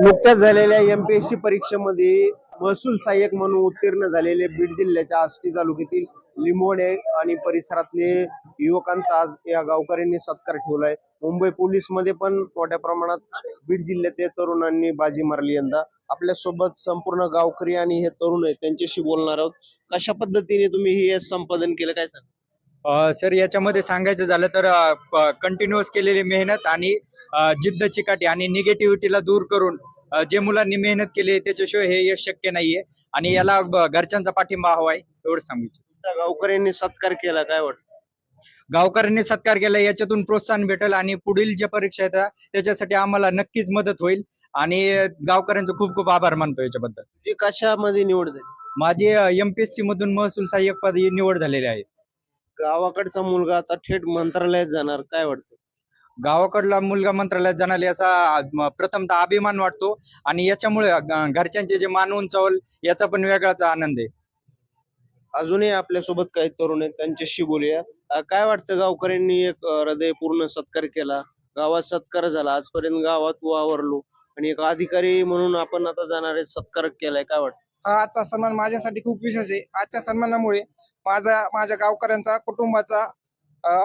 नुकत्याच झालेल्या एमपीएससी परीक्षेमध्ये महसूल सहाय्यक म्हणून उत्तीर्ण झालेले बीड जिल्ह्याच्या आष्टी तालुक्यातील लिंबोणे आणि परिसरातले युवकांचा आज या गावकऱ्यांनी सत्कार ठेवलाय. मुंबई पोलीसमध्ये पण मोठ्या प्रमाणात बीड जिल्ह्यातल्या तरुणांनी बाजी मारली यंदा. आपल्यासोबत संपूर्ण गावकरी आणि हे तरुण आहेत त्यांच्याशी बोलणार आहोत. कशा पद्धतीने तुम्ही हे संपादन केलं काय सांग? सर याच्यामध्ये सांगायचं झालं तर कंटिन्युअस केलेली मेहनत आणि जिद्द चिकाटी आणि निगेटिव्हिटीला दूर करून जे मुलांनी मेहनत केली त्याच्याशिवाय हे यश शक्य नाहीये. आणि याला घरच्यांचा पाठिंबा हवाय एवढं सांगू इच्छितो. गावकऱ्यांनी सत्कार केला काय वाटतं? गावकऱ्यांनी सत्कार केला याच्यातून प्रोत्साहन भेटेल आणि पुढील ज्या परीक्षा येतात त्याच्यासाठी आम्हाला नक्कीच मदत होईल. आणि गावकऱ्यांचं खूप खूप आभार मानतो याच्याबद्दल. कशामध्ये निवड झाली? माझी एमपीएससी मधून महसूल सहाय्यक पद निवड झालेली आहे. गावाकडचा मुलगा आता थेट मंत्रालयात जाणार काय वाटतं? गावाकडला मुलगा मंत्रालयात जाणार याचा प्रथमतः अभिमान वाटतो आणि याच्यामुळे घरच्यांचे जे मान उंचावल याचा पण वेगळाच आनंद आहे. अजूनही आपल्यासोबत काही तरुण आहेत त्यांच्याशी बोलूया. काय वाटतं गावकऱ्यांनी एक अं, हृदयपूर्ण सत्कार केला? गावात सत्कार झाला आजपर्यंत गावात वावरलो. आणि एक अधिकारी म्हणून आपण आता जाणार सत्कार केलाय काय वाटतं? हा आजचा सन्मान माझ्यासाठी खूप विशेष आहे. आजच्या सन्मानामुळे माझा माझ्या गावकऱ्यांचा कुटुंबाचा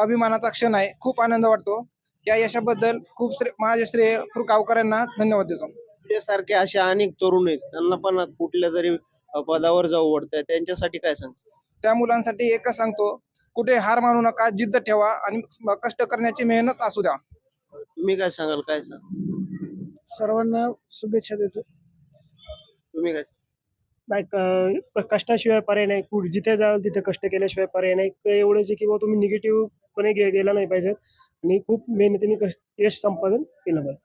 अभिमानाचा क्षण आहे. खूप आनंद वाटतो. या यशाबद्दल खूप श्रे माझे श्रेय गावकऱ्यांना धन्यवाद देतो. सारखे असे अनेक तरुण आहेत त्यांना पण कुठल्या तरी अं, पदावर जाऊ वाटतंय. त्यांच्यासाठी काय सांग त्या मुलांसाठी एकच सांगतो कुठे हार मानू नका जिद्द ठेवा आणि कष्ट करण्याची मेहनत असू द्या. तुम्ही काय सांगाल काय सांग? सर्वांना शुभेच्छा देतो. तुम्ही काय सांगाल? नाही क- कष्टाशिवाय पर्याय नाही. कुठे जिथे जाल तिथे कष्ट केल्याशिवाय पर्याय नाही. क- एवढंच आहे की बुवा तुम्ही निगेटिव्ह पणे गे- गेला नाही पाहिजे आणि खूप मेहनतीने कष्ट यश संपादन केलं पाहिजे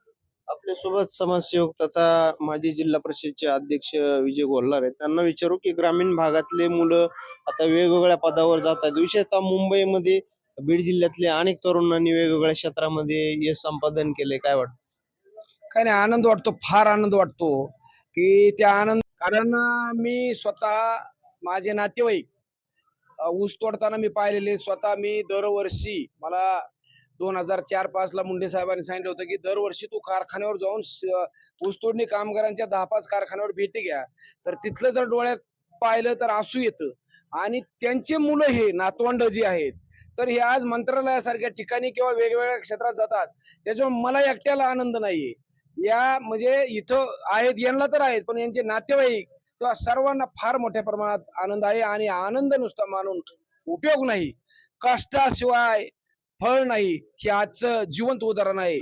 आपल्यासोबत समाजसेवक तथा माजी जिल्हा परिषदचे अध्यक्ष विजय गोल्हार आहेत. त्यांना विचारू की ग्रामीण भागातले मुलं आता वेगवेगळ्या पदावर जात आहेत विशेषतः मुंबईमध्ये बीड जिल्ह्यातले अनेक तरुणांनी वेगवेगळ्या क्षेत्रामध्ये यश संपादन केले काय वाटतं? काय नाही आनंद वाटतो फार आनंद वाटतो की त्या आनंद कारण मी स्वतः माझे नातेवाईक ऊस तोडताना मी पाहिलेले स्वतः मी दरवर्षी मला दोन हजार चार पाच ला मुंडे साहेबांनी सांगितलं होतं की दरवर्षी तू कारखान्यावर जाऊन ऊसतोडणी कामगारांच्या दहा पाच कारखान्यावर भेटी घ्या. तर तिथलं जर डोळ्यात पाहिलं तर असू येतं. आणि त्यांचे मुलं हे नातवंड जी आहेत तर हे आज मंत्रालयासारख्या ठिकाणी किंवा वेगवेगळ्या क्षेत्रात जातात. त्याच्यामुळे मला एकट्याला आनंद नाहीये. या म्हणजे इथं आहेत यांना तर आहेत पण यांचे नातेवाईक किंवा सर्वांना फार मोठ्या प्रमाणात आनंद आहे. आणि आनंद नुसता मानून उपयोग नाही. कष्टाशिवाय फळ नाही हे आजचं जिवंत उदाहरण आहे.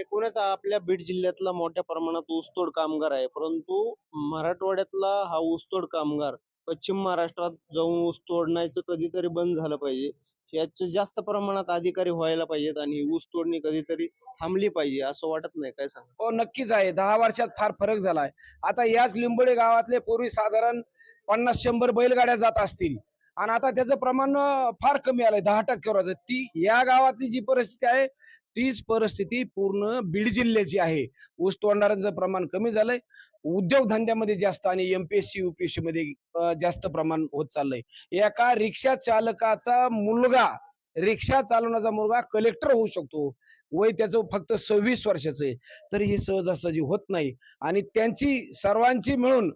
एकूणच आपल्या बीड जिल्ह्यातला मोठ्या प्रमाणात ऊसतोड कामगार आहे. परंतु मराठवाड्यातला हा ऊसतोड कामगार पश्चिम महाराष्ट्रात जाऊन ऊस तोडण्याचं कधीतरी बंद झालं पाहिजे. याचे जास्त प्रमाणात अधिकारी व्हायला पाहिजेत आणि ऊस तोडणी कधीतरी थांबली पाहिजे असं वाटत नाही. काय सांग हो नक्कीच आहे. दहा वर्षात फार फरक झालाय. आता याच लिंबोडे गावातले पूर्वी साधारण पन्नास शंभर बैलगाड्या जात असतील. आणि आता त्याचं प्रमाण फार कमी आलंय दहा टक्क्यावर ती या गावातली जी परिस्थिती आहे तीच परिस्थिती पूर्ण बीड जिल्ह्याची आहे. ऊस तोडणाऱ्यांचं प्रमाण कमी झालंय. उद्योगधंद्यामध्ये जास्त आणि एमपीएससी युपीएससी मध्ये जास्त प्रमाण होत चाललंय. एका रिक्षा चालकाचा मुलगा रिक्षा चालवण्याचा मुलगा कलेक्टर होऊ शकतो. वय त्याचं फक्त सव्वीस वर्षाचं आहे. तर हे सहजासहजी होत नाही. आणि त्यांची सर्वांची मिळून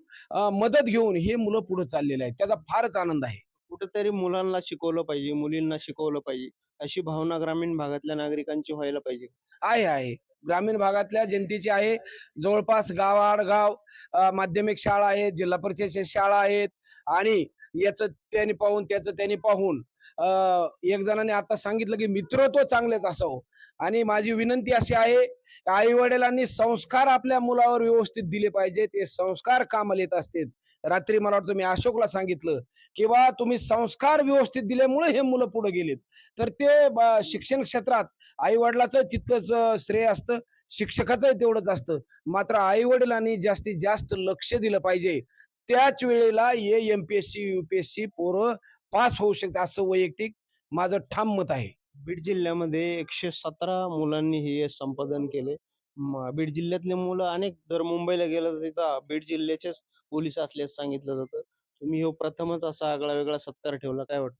मदत घेऊन हे मुलं पुढे चाललेलं आहे त्याचा फारच आनंद आहे. कुठेतरी मुलांना शिकवलं पाहिजे मुलींना शिकवलं पाहिजे. अशी भावना ग्रामीण भागातल्या नागरिकांची व्हायला पाहिजे. आहे आहे. ग्रामीण भागातल्या जनतेची आहे. जवळपास गावाडगाव माध्यमिक शाळा आहेत जिल्हा परिषदेच्या शाळा आहेत आणि याचं त्यांनी पाहून त्याचं त्यांनी पाहून एक जणांनी आता सांगितलं की मित्रत्व चांगलेच असावं. आणि माझी विनंती अशी आहे आई वडिलांनी संस्कार आपल्या मुलावर व्यवस्थित दिले पाहिजे ते संस्कार कामाला येत असतात रात्री मला वाटतं मी अशोकला सांगितलं किंवा तुम्ही संस्कार व्यवस्थित दिल्यामुळे हे मुलं पुढे गेलेत. तर ते शिक्षण क्षेत्रात आई वडिलाचं तितकंच श्रेय असतं. शिक्षकाचं तेवढंच असतं. मात्र आई वडिलांनी जास्तीत जास्त लक्ष दिलं पाहिजे. त्याच वेळेला हे एमपीएससी युपीएससी पोरं पास होऊ शकते असं वैयक्तिक माझं ठाम मत आहे. बीड जिल्ह्यामध्ये एकशे सतरा मुलांनी हे यश संपादन केले. म- बीड जिल्ह्यातले मुलं अनेक दर मुंबईला गेलं तर तिथं बीड जिल्ह्याचेच पोलीस असल्याचं सांगितलं जातं. तुम्ही हे प्रथमच असा आगळा वेगळा सत्कार ठेवला काय वाटतं?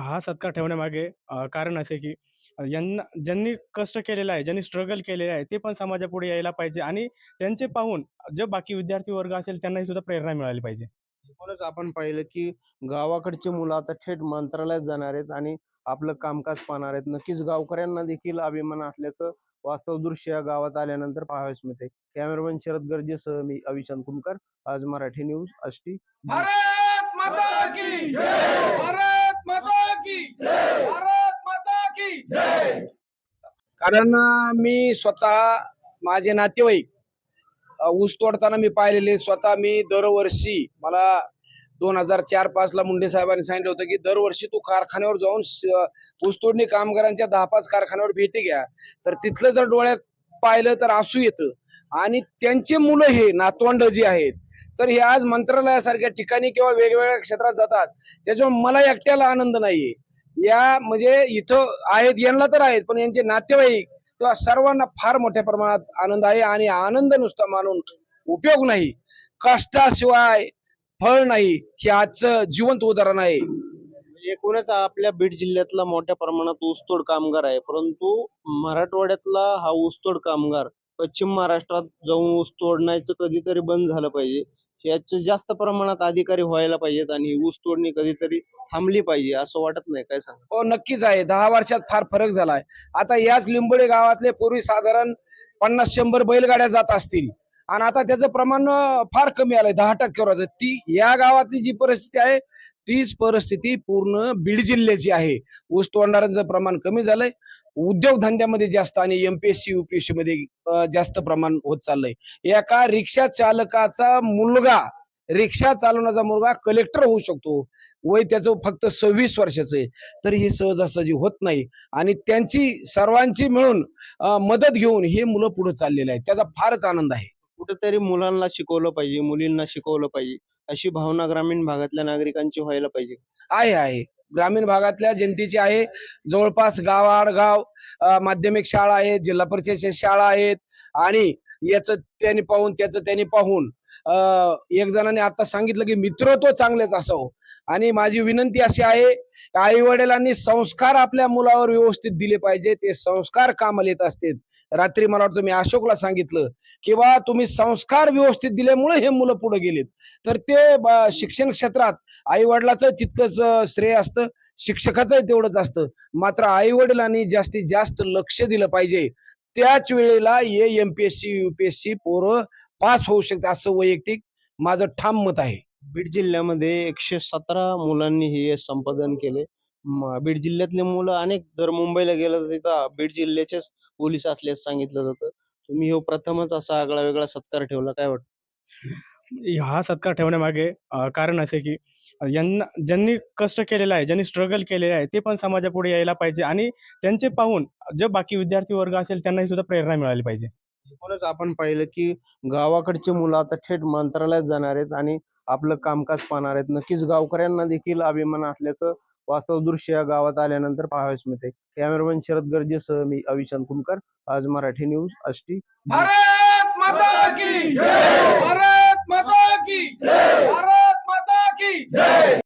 हा सत्कार ठेवण्यामागे अ, कारण असे की यांना ज्यांनी कष्ट केलेलं आहे ज्यांनी स्ट्रगल केलेलं आहे ते पण समाजापुढे यायला पाहिजे आणि त्यांचे पाहून जे बाकी विद्यार्थी वर्ग असेल त्यांनाही सुद्धा प्रेरणा मिळाली पाहिजे. म्हणूनच आपण पाहिलं की गावाकडची मुलं आता थेट मंत्रालयात जाणार आहेत आणि आपलं कामकाज पाहणार आहेत. नक्कीच गावकऱ्यांना देखील अभिमान असल्याचं वास्तव दृश्य या गावात आल्यानंतर पाहावयास मिळते कॅमेरामॅन शरद गर्जेसह मी अविशांत कुमकर. आज मराठी न्यूज आष्टी भारत माता की जय! भारत माता की जय! भारत माता की जय! कारण मी स्वतः माझे नातेवाईक ऊस तोडताना मी पाहिलेले स्वतः मी दरवर्षी मला दोन हजार चार पाच ला मुंडे साहेबांनी सांगितलं होतं की दरवर्षी तू कारखान्यावर जाऊन ऊसतोडणी कामगारांच्या दहा पाच कारखान्यावर भेटी घ्या. तर तिथलं जर डोळ्यात पाहिलं तर आसू येतं. आणि त्यांचे मुलं हे नातवंड जे आहेत तर हे आज मंत्रालयासारख्या ठिकाणी किंवा वेगवेगळ्या क्षेत्रात जातात. त्याच्यामुळे मला एकट्याला आनंद नाहीये. या म्हणजे इथं आहेत यांना तर आहेत पण यांचे नातेवाईक किंवा सर्वांना फार मोठ्या प्रमाणात आनंद आहे आणि आनंद नुसता मानून उपयोग नाही. कष्टाशिवाय फळ नाही हे आजचं जिवंत उदाहरण आहे. म्हणजे एकूणच आपल्या बीड जिल्ह्यातला मोठ्या प्रमाणात ऊसतोड कामगार आहे. परंतु मराठवाड्यातला हा ऊसतोड कामगार पश्चिम महाराष्ट्रात जाऊन ऊस तोडण्याचं कधीतरी बंद झालं पाहिजे. याचे जास्त प्रमाणात अधिकारी व्हायला पाहिजेत आणि ऊस तोडणी कधीतरी थांबली पाहिजे असं वाटत नाही. काय सांग हो नक्कीच आहे. दहा वर्षात फार फरक झालाय. आता याच लिंबोळे गावातले पूर्वी साधारण पन्नास शंभर बैलगाड्या जात असतील. आणि आता त्याचं प्रमाण फार कमी आलंय दहा टक्क्यावर ती या गावातली जी परिस्थिती आहे तीच परिस्थिती पूर्ण बीड जिल्ह्याची आहे. ऊस तोडणाऱ्यांचं प्रमाण कमी झालंय. उद्योगधंद्यामध्ये जास्त आणि एमपीएससी युपीएससी मध्ये जास्त प्रमाण होत चाललंय. एका रिक्षा चालकाचा मुलगा रिक्षा चालवण्याचा मुलगा कलेक्टर होऊ शकतो. वय त्याचं फक्त सव्वीस वर्षाचं आहे. तर ही सहजासहजी होत नाही. आणि त्यांची सर्वांची मिळून मदत घेऊन हे मुलं पुढे चाललेले आहेत. त्याचा फारच आनंद आहे. कुठेतरी मुलांना शिकवलं पाहिजे मुलींना शिकवलं पाहिजे. अशी भावना ग्रामीण भागातल्या नागरिकांची व्हायला पाहिजे. आहे आहे. ग्रामीण भागातल्या जनतेची आहे. जवळपास गावाडगाव माध्यमिक शाळा आहेत जिल्हा परिषद शाळा आहेत आणि याचं त्यांनी पाहून त्याचं त्यांनी पाहून अं, एक जणांनी आता सांगितलं की मित्रत्व चांगलेच असावं. आणि माझी विनंती अशी आहे आई वडिलांनी संस्कार आपल्या मुलावर व्यवस्थित दिले पाहिजे. ते संस्कार कामाला येत असतात रात्री मला वाटतं मी अशोकला सांगितलं की बा तुम्ही संस्कार व्यवस्थित दिल्यामुळे हे मुलं पुढे गेलेत. तर ते शिक्षण क्षेत्रात आई वडिलाचं तितकंच श्रेय असतं शिक्षकाचं तेवढंच असतं. मात्र आई वडिलांनी जास्तीत जास्त लक्ष दिलं पाहिजे. त्याच वेळेला हे एमपीएससी युपीएससी पोरं पास होऊ शकते असं वैयक्तिक माझं ठाम मत आहे. बीड जिल्ह्यामध्ये एकशे सतरा मुलांनी हे संपादन केले. म- बीड जिल्ह्यातले मुलं अनेक. जर मुंबईला गेलं तर तिथं बीड जिल्ह्याचेच पोलीस असल्याचं सांगितलं जातं. तुम्ही हे प्रथमच असा आगळा वेगळा सत्कार ठेवला. काय वाटतं? हा सत्कार ठेवण्यामागे अं, कारण असे की यांना ज्यांनी कष्ट केलेलं आहे ज्यांनी स्ट्रगल केलेलं आहे ते पण समाजापुढे यायला पाहिजे आणि त्यांचे पाहून जे बाकी विद्यार्थी वर्ग असेल त्यांनाही सुद्धा प्रेरणा मिळाली पाहिजे. म्हणूनच आपण पाहिलं की गावाकडची मुलं आता थेट मंत्रालयात जाणार आहेत आणि आपलं कामकाज पाहणार आहेत. नक्कीच गावकऱ्यांना देखील अभिमान असल्याचं वास्तव दृश्य या गावात आल्यानंतर पाहावयास मिळते कॅमेरामॅन शरद गर्जेसह मी अविशांत कुमकर आज मराठी न्यूज आष्टी. भारत माता की भारत माता की भारत माता की